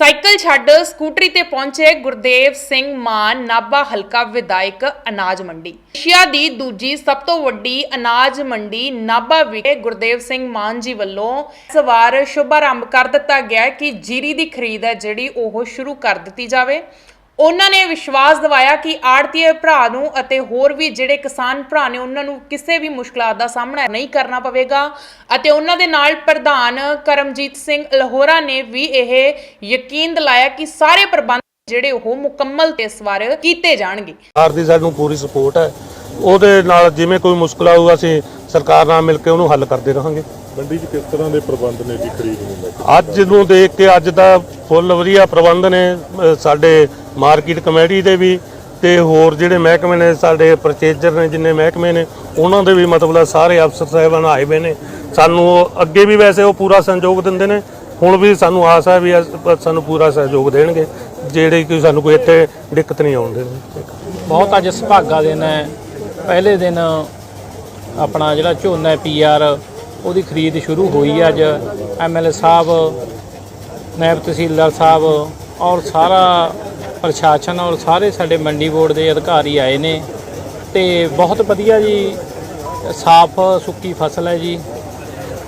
Cycle ਛੱਡ ਸਕੂਟਰੀ ਤੇ ਪਹੁੰਚੇ ਗੁਰਦੇਵ ਸਿੰਘ ਮਾਨ, ਨਾਭਾ ਹਲਕਾ ਵਿਧਾਇਕ ਅਨਾਜ ਮੰਡੀ। ਏਸ਼ੀਆ ਦੀ ਦੂਜੀ ਸਭ ਤੋਂ ਵੱਡੀ ਅਨਾਜ ਮੰਡੀ ਨਾਭਾ ਵਿਖੇ ਗੁਰਦੇਵ ਸਿੰਘ ਮਾਨ ਜੀ ਵੱਲੋਂ ਸਵਾਰ ਸ਼ੁਭਾਰੰਭ ਕਰ ਦਿੱਤਾ ਗਿਆ ਕਿ ਜੀਰੀ ਦੀ ਖਰੀਦ ਹੈ ਜਿਹੜੀ ਉਹ ਸ਼ੁਰੂ ਕਰ ਦਿੱਤੀ ਜਾਵੇ। ਉਹਨਾਂ ਨੇ ਵਿਸ਼ਵਾਸ ਦਿਵਾਇਆ ਕਿ ਆੜਤੀਏ ਭਰਾ ਨੂੰ ਅਤੇ ਹੋਰ ਵੀ ਜਿਹੜੇ ਕਿਸਾਨ ਭਰਾ ਨੇ ਉਹਨਾਂ ਨੂੰ ਕਿਸੇ ਵੀ ਮੁਸ਼ਕਲਾਂ ਦਾ ਸਾਹਮਣਾ ਨਹੀਂ ਕਰਨਾ ਪਵੇਗਾ। ਅਤੇ ਉਹਨਾਂ ਦੇ ਨਾਲ ਪ੍ਰਧਾਨ ਕਰਮਜੀਤ ਸਿੰਘ ਲਹੋਰਾ ਨੇ ਵੀ ਇਹ ਯਕੀਨ ਦਿਲਾਇਆ ਕਿ ਸਾਰੇ ਪ੍ਰਬੰਧ ਜਿਹੜੇ ਉਹ ਮੁਕੰਮਲ ਤੇ ਇਸ ਵਾਰ ਕੀਤੇ ਜਾਣਗੇ। ਸਰਕਾਰ ਦੀ ਸਾਨੂੰ ਪੂਰੀ ਸਪੋਰਟ ਹੈ। ਉਹਦੇ ਨਾਲ ਜਿਵੇਂ ਕੋਈ ਮੁਸ਼ਕਲ ਆਊ ਅਸੀਂ ਸਰਕਾਰ ਨਾਲ ਮਿਲ ਕੇ ਉਹਨੂੰ ਹੱਲ ਕਰਦੇ ਰਹਾਂਗੇ। ਮੰਡੀ 'ਚ ਕਿਸ ਤਰ੍ਹਾਂ ਦੇ ਪ੍ਰਬੰਧ ਨੇ ਜੀ ਖਰੀਦ ਨੂੰ ਲੈ ਕੇ? ਅੱਜ ਨੂੰ ਦੇਖ ਕੇ ਅੱਜ ਦਾ ਫੁੱਲ ਵਧੀਆ ਪ੍ਰਬੰਧ ਨੇ। ਸਾਡੇ ਮਾਰਕੀਟ ਕਮੇਟੀ ਦੇ ਵੀ ਤੇ ਹੋਰ ਜਿਹੜੇ ਮਹਿਕਮੇ ਨੇ, ਸਾਡੇ ਪਰਚੇਜਰ ਨੇ, ਜਿੰਨੇ ਮਹਿਕਮੇ ਨੇ, ਉਹਨਾਂ ਦੇ ਵੀ ਮਤਲਬ ਸਾਰੇ ਅਫਸਰ ਸਾਹਿਬਾਨ ਆਏ ਹੋਏ ਨੇ। ਸਾਨੂੰ ਉਹ ਅੱਗੇ ਵੀ ਵੈਸੇ ਉਹ ਪੂਰਾ ਸਹਿਯੋਗ ਦਿੰਦੇ ਨੇ, ਹੁਣ ਵੀ ਸਾਨੂੰ ਆਸ ਹੈ ਵੀ ਅਸ- ਸਾਨੂੰ ਪੂਰਾ ਸਹਿਯੋਗ ਦੇਣਗੇ। ਜਿਹੜੇ ਕਿ ਸਾਨੂੰ ਕੋਈ ਇੱਥੇ ਦਿੱਕਤ ਨਹੀਂ ਆਉਣ ਦੇਣਗੇ। ਬਹੁਤ ਅੱਜ ਸੁਭਾਗਾ ਦਿਨ ਹੈ। ਪਹਿਲੇ ਦਿਨ ਆਪਣਾ ਜਿਹੜਾ ਝੋਨਾ ਹੈ ਪੀਆਰ ਉਹਦੀ ਖਰੀਦ ਸ਼ੁਰੂ ਹੋਈ ਹੈ ਅੱਜ ਐਮਐਲਏ ਸਾਹਿਬ ਨਾਇਬ ਤਹਿਸੀਲਦਾਰ ਸਾਹਿਬ ਔਰ ਸਾਰਾ ਪ੍ਰਸ਼ਾਸਨ ਔਰ ਸਾਰੇ ਸਾਡੇ ਮੰਡੀ ਬੋਰਡ ਦੇ ਅਧਿਕਾਰੀ ਆਏ ਨੇ ਤੇ ਬਹੁਤ ਵਧੀਆ ਜੀ, ਸਾਫ਼ ਸੁੱਕੀ ਫਸਲ ਹੈ ਜੀ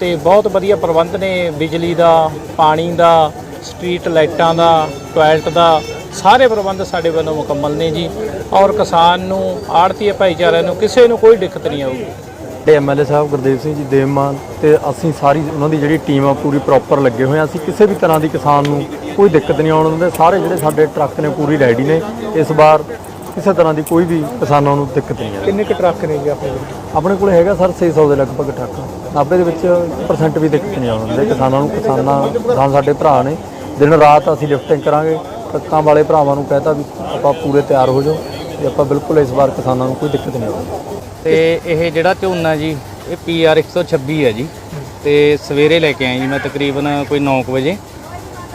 ਤੇ ਬਹੁਤ ਵਧੀਆ ਪ੍ਰਬੰਧ ਨੇ ਬਿਜਲੀ ਦਾ, ਪਾਣੀ ਦਾ, ਸਟਰੀਟ ਲਾਈਟਾਂ ਦਾ, ਟਾਇਲਟ ਦਾ, ਸਾਰੇ ਪ੍ਰਬੰਧ ਸਾਡੇ ਵੱਲੋਂ ਮੁਕੰਮਲ ਨੇ ਜੀ ਔਰ ਕਿਸਾਨ ਨੂੰ ਆੜਤੀਏ ਭਾਈਚਾਰੇ ਨੂੰ ਕਿਸੇ ਨੂੰ ਕੋਈ ਦਿੱਕਤ ਨਹੀਂ ਆਊਗੀ। ਤੇ ਐਮਐਲਏ ਸਾਹਿਬ ਗੁਰਦੇਵ ਸਿੰਘ ਜੀ ਦੇਵਮਾਨ ਤੇ ਅਸੀਂ ਸਾਰੀ ਉਹਨਾਂ ਦੀ ਜਿਹੜੀ ਟੀਮ ਆ, ਪੂਰੀ ਪ੍ਰੋਪਰ ਲੱਗੇ ਹੋਏ ਆ। ਅਸੀਂ ਕਿਸੇ ਵੀ ਤਰ੍ਹਾਂ ਦੀ ਕਿਸਾਨ ਨੂੰ ਕੋਈ ਦਿੱਕਤ ਨਹੀਂ ਆਉਣ ਦਿੰਦੇ। ਸਾਰੇ ਜਿਹੜੇ ਸਾਡੇ ਟਰੱਕ ਨੇ ਪੂਰੀ ਰੈਡੀ ਨੇ। ਇਸ ਵਾਰ ਕਿਸੇ ਤਰ੍ਹਾਂ ਦੀ ਕੋਈ ਵੀ ਕਿਸਾਨਾਂ ਨੂੰ ਦਿੱਕਤ ਨਹੀਂ ਆ ਕਿੰਨੇ ਕੁ ਟਰੱਕ ਨੇ ਜੀ ਆਪਣੇ ਕੋਲ? ਆਪਣੇ ਕੋਲ ਹੈਗਾ ਸਰ 600 ਦੇ ਲਗਭਗ ਟਰੱਕ। ਨਾਭੇ ਦੇ ਵਿੱਚ 1% ਵੀ ਦਿੱਕਤ ਨਹੀਂ ਆਉਣ ਦਿੰਦੇ। ਕਿਸਾਨਾਂ ਨੂੰ ਕਿਸਾਨਾਂ ਕਿਸਾਨ ਸਾਡੇ ਭਰਾ ਨੇ। ਦਿਨ ਰਾਤ ਅਸੀਂ ਲਿਫਟਿੰਗ ਕਰਾਂਗੇ। ਟਰੱਕਾਂ ਵਾਲੇ ਭਰਾਵਾਂ ਨੂੰ ਕਹਤਾ ਵੀ ਆਪਾਂ ਪੂਰੇ ਤਿਆਰ ਹੋ ਜਾਓ। ਤੇ ਆਪਾਂ ਬਿਲਕੁਲ ਇਸ ਵਾਰ ਕਿਸਾਨਾਂ ਨੂੰ ਕੋਈ ਦਿੱਕਤ ਨਹੀਂ ਆਉਣੀ। ਤੇ ਇਹ ਜਿਹੜਾ ਝੋਨਾ ਜੀ ਇਹ ਪੀਆਰ 126 ਹੈ ਜੀ। ਤੇ ਸਵੇਰੇ ਲੈ ਕੇ ਆਏ ਜੀ ਮੈਂ ਤਕਰੀਬਨ ਕੋਈ 9 ਵਜੇ।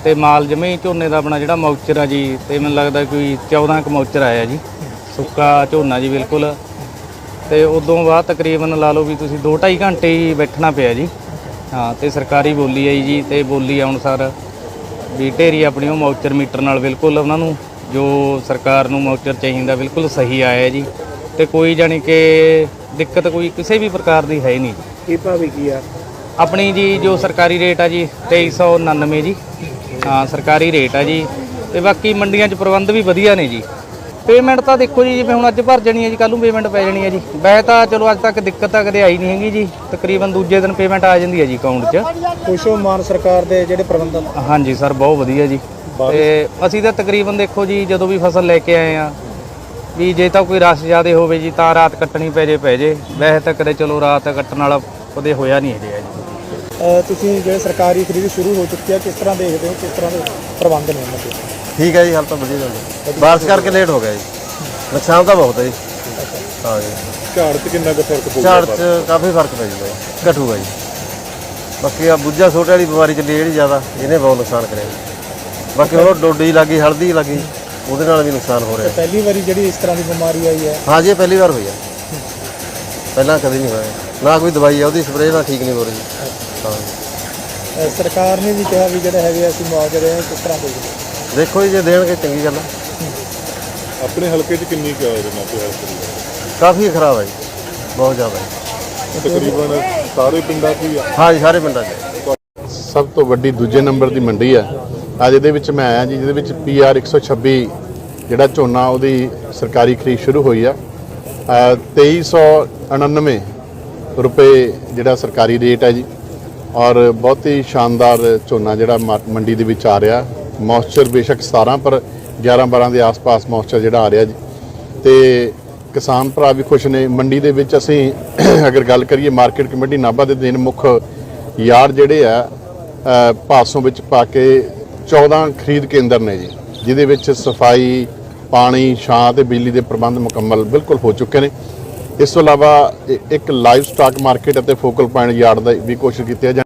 ਤੇ ਮਾਲ ਜਮੇ ਹੀ ਝੋਨੇ ਦਾ ਆਪਣਾ ਜਿਹੜਾ ਮੌਚਰ ਆ ਜੀ ਤੇ ਮੈਨੂੰ ਲੱਗਦਾ ਕੋਈ 14 ਕੁ ਮੌਚਰ ਆਇਆ ਜੀ। ਸੁੱਕਾ ਝੋਨਾ ਜੀ ਬਿਲਕੁਲ। ਤੇ ਉਦੋਂ ਬਾਅਦ ਤਕਰੀਬਨ ਲਾ ਲਓ ਵੀ ਤੁਸੀਂ 2.5 ਘੰਟੇ ਹੀ ਬੈਠਣਾ ਪਿਆ ਜੀ। ਹਾਂ ਤੇ ਸਰਕਾਰੀ ਬੋਲੀ ਆਈ ਜੀ ਤੇ ਬੋਲੀ ਅਨੁਸਾਰ ਵੀ ਢੇਰੀ ਆਪਣੀ ਉਹ ਮੌਚਰ ਮੀਟਰ ਨਾਲ ਬਿਲਕੁਲ ਉਹਨਾਂ ਨੂੰ ਜੋ ਸਰਕਾਰ ਨੂੰ ਮੌਚਰ ਚਾਹੀਦਾ ਬਿਲਕੁਲ ਸਹੀ ਆਇਆ ਜੀ। ਤੇ ਕੋਈ ਜਾਣੀ ਕਿ ਦਿੱਕਤ ਕੋਈ ਕਿਸੇ ਵੀ ਪ੍ਰਕਾਰ ਦੀ ਹੈ ਹੀ ਨਹੀਂ ਇਹ ਭਾਵੇਂ ਕੀ ਆ? ਆਪਣੀ ਜੀ ਜੋ ਸਰਕਾਰੀ ਰੇਟ ਆ ਜੀ 2399 ਜੀ। ਹਾਂ ਸਰਕਾਰੀ ਰੇਟ ਆ ਜੀ। ਤੇ ਬਾਕੀ ਮੰਡੀਆਂ 'ਚ ਪ੍ਰਬੰਧ ਵੀ ਵਧੀਆ ਨੇ ਜੀ। ਪੇਮੈਂਟ ਤਾਂ ਦੇਖੋ ਜੀ ਜਿਵੇਂ ਹੁਣ ਅੱਜ ਭਰ ਜਾਣੀ ਹੈ ਜੀ ਕੱਲ ਨੂੰ ਪੇਮੈਂਟ ਪੈ ਜਾਣੀ ਹੈ ਜੀ। ਵੈਸੇ ਤਾਂ ਚਲੋ ਅੱਜ ਤੱਕ ਦਿੱਕਤ ਤਾਂ ਕਦੇ ਆਈ ਨਹੀਂ ਹੈਗੀ ਜੀ। ਤਕਰੀਬਨ ਦੂਜੇ ਦਿਨ ਪੇਮੈਂਟ ਆ ਜਾਂਦੀ ਹੈ ਜੀ ਅਕਾਊਂਟ 'ਚ। ਖੁਸ਼ ਹੋ ਮਾਨ ਸਰਕਾਰ ਦੇ ਜਿਹੜੇ ਪ੍ਰਬੰਧਨ ਹਾਂਜੀ ਸਰ ਬਹੁਤ ਵਧੀਆ ਜੀ। ਤੇ ਅਸੀਂ ਤਾਂ ਤਕਰੀਬਨ ਦੇਖੋ ਜੀ ਜਦੋਂ ਵੀ ਫਸਲ ਲੈ ਕੇ ਆਏ ਆ ਵੀ ਜੇ ਤਾਂ ਕੋਈ ਰਸ ਜ਼ਿਆਦੇ ਹੋਵੇ ਜੀ ਤਾਂ ਰਾਤ ਕੱਟਣੀ ਪੈ ਜੇ ਪੈ ਜੇ। ਵੈਸੇ ਤਾਂ ਕਦੇ ਚਲੋ ਰਾਤ ਕੱਟਣ ਵਾਲਾ ਕਦੇ ਹੋਇਆ ਨਹੀਂ ਹੈ ਜੀ ਤੁਸੀਂ ਜਿਹੜੇ ਸਰਕਾਰੀ ਖਰੀਦ ਸ਼ੁਰੂ ਹੋ ਚੁੱਕੀ ਆ ਕਿਸ ਤਰ੍ਹਾਂ ਦੇਖਦੇ ਹੋ ਕਿਸ ਤਰ੍ਹਾਂ ਦੇ ਪ੍ਰਬੰਧ ਨੇ ਉਹਨਾਂ ਦੇ? ਠੀਕ ਹੈ ਜੀ ਹਾਲ ਤਾਂ ਵਧੀਆ ਚੱਲਦਾ। ਬਾਰਿਸ਼ ਕਰਕੇ ਲੇਟ ਹੋ ਗਿਆ ਜੀ। ਨੁਕਸਾਨ ਤਾਂ ਬਹੁਤ ਹੈ ਜੀ। ਹਾਂ ਜੀ। ਝਾੜ 'ਚ ਕਿੰਨਾ ਕੁ ਫ਼ਰਕ ਪਊਗਾ ਝਾੜ 'ਚ ਕਾਫੀ ਫ਼ਰਕ ਪੈ ਜੂਗਾ ਜੀ ਘਟੂਗਾ ਜੀ। ਬਾਕੀ ਆ ਬੁੱਝਾ ਛੋਟੇ ਵਾਲੀ ਬਿਮਾਰੀ ਚੱਲੀ ਜਿਹੜੀ ਜ਼ਿਆਦਾ ਇਹਨੇ ਬਹੁਤ ਨੁਕਸਾਨ ਕਰਿਆ ਜੀ। ਬਾਕੀ ਉਹ ਡੋਡੀ ਲੱਗੀ ਹਲਦੀ ਲੱਗੀ ਉਹਦੇ ਨਾਲ ਵੀ ਨੁਕਸਾਨ ਹੋ ਰਿਹਾ ਪਹਿਲੀ ਵਾਰੀ ਜਿਹੜੀ ਇਸ ਤਰ੍ਹਾਂ ਦੀ ਬਿਮਾਰੀ ਆਈ ਹੈ? ਹਾਂ ਜੀ ਪਹਿਲੀ ਵਾਰ ਹੋਈ ਆ ਪਹਿਲਾਂ ਕਦੇ ਨਹੀਂ ਹੋਇਆ। ਨਾ ਕੋਈ ਦਵਾਈ ਆ ਉਹਦੀ ਸਪਰੇਅ ਨਾਲ ਠੀਕ ਨਹੀਂ ਹੋ ਰਹੀ। ਹਾਂ। ਅਹ ਸਰਕਾਰ ਨੇ ਵੀ ਕਿਹਾ ਵੀ ਜਿਹੜੇ ਹੈਗੇ ਆ ਅਸੀਂ ਮੁਆਵਜ਼ੇ ਰਹੇ ਕਿਸ ਤਰ੍ਹਾਂ ਹੋ? ਦੇਖੋ ਜੀ ਜੇ ਦੇਣਗੇ ਚੰਗੀ ਗੱਲ ਆ। ਆਪਣੇ ਹਲਕੇ 'ਚ ਕਿੰਨੀ ਕੁ ਆ ਉਹਦੇ ਨਾਲ ਤੇ ਹੈਲਥ ਕਾਫੀ ਖਰਾਬ ਹੈ ਜੀ ਬਹੁਤ ਜ਼ਿਆਦਾ। ਜੀ ਤਕਰੀਬਨ ਸਾਰੇ ਪਿੰਡਾਂ 'ਚ ਹੀ ਆ। ਹਾਂ ਜੀ ਸਾਰੇ ਪਿੰਡਾਂ 'ਚ। ਸਭ ਤੋਂ ਵੱਡੀ ਦੂਜੇ ਨੰਬਰ ਦੀ ਮੰਡੀ ਆ। ਅੱਜ ਇਹਦੇ ਵਿੱਚ ਮੈਂ ਆਇਆ ਜੀ ਜਿਹਦੇ ਵਿੱਚ ਪੀਆਰ 126 ਜਿਹੜਾ ਝੋਨਾ ਉਹਦੀ ਸਰਕਾਰੀ ਖਰੀਦ ਸ਼ੁਰੂ ਹੋਈ ਆ। 2399 ਰੁਪਏ ਜਿਹੜਾ ਸਰਕਾਰੀ ਰੇਟ ਹੈ ਜੀ। ਔਰ ਬਹੁਤ ਹੀ ਸ਼ਾਨਦਾਰ ਝੋਨਾ ਜਿਹੜਾ ਮਾ- ਮੰਡੀ ਦੇ ਵਿੱਚ ਆ ਰਿਹਾ। ਮੌਇਸਚਰ ਬੇਸ਼ੱਕ 17 ਪਰ 11 12 ਦੇ ਆਸ-ਪਾਸ ਮੌਇਸਚਰ ਜਿਹੜਾ ਆ ਰਿਹਾ ਜੀ। ਤੇ ਕਿਸਾਨ ਭਰਾ ਵੀ ਖੁਸ਼ ਨੇ। ਮੰਡੀ ਦੇ ਵਿੱਚ ਅਸੀਂ ਅਗਰ ਗੱਲ ਕਰੀਏ ਮਾਰਕੀਟ ਕਮੇਟੀ ਨਾਭਾ ਦੇ ਦਿਨ ਮੁੱਖ ਯਾਰ ਜਿਹੜੇ ਆ ਪਾਸੋਂ ਵਿੱਚ ਪਾ ਕੇ 14 ਖਰੀਦ ਕੇਂਦਰ ਨੇ ਜੀ। ਜਿਹਦੇ ਵਿੱਚ ਸਫ਼ਾਈ ਪਾਣੀ, ਛਾਂ ਤੇ ਬਿਜਲੀ ਦੇ ਪ੍ਰਬੰਧ ਮੁਕੰਮਲ ਬਿਲਕੁਲ ਹੋ ਚੁੱਕੇ ਨੇ। ਇਸ ਤੋਂ ਇਲਾਵਾ ਇੱਕ ਲਾਈਵ ਸਟਾਕ ਮਾਰਕੀਟ ਅਤੇ ਫੋਕਲ ਪੁਆਇੰਟ ਯਾਰਡ ਦਾ ਵੀ ਕੋਸ਼ਿਸ਼ ਕੀਤੀ ਹੈ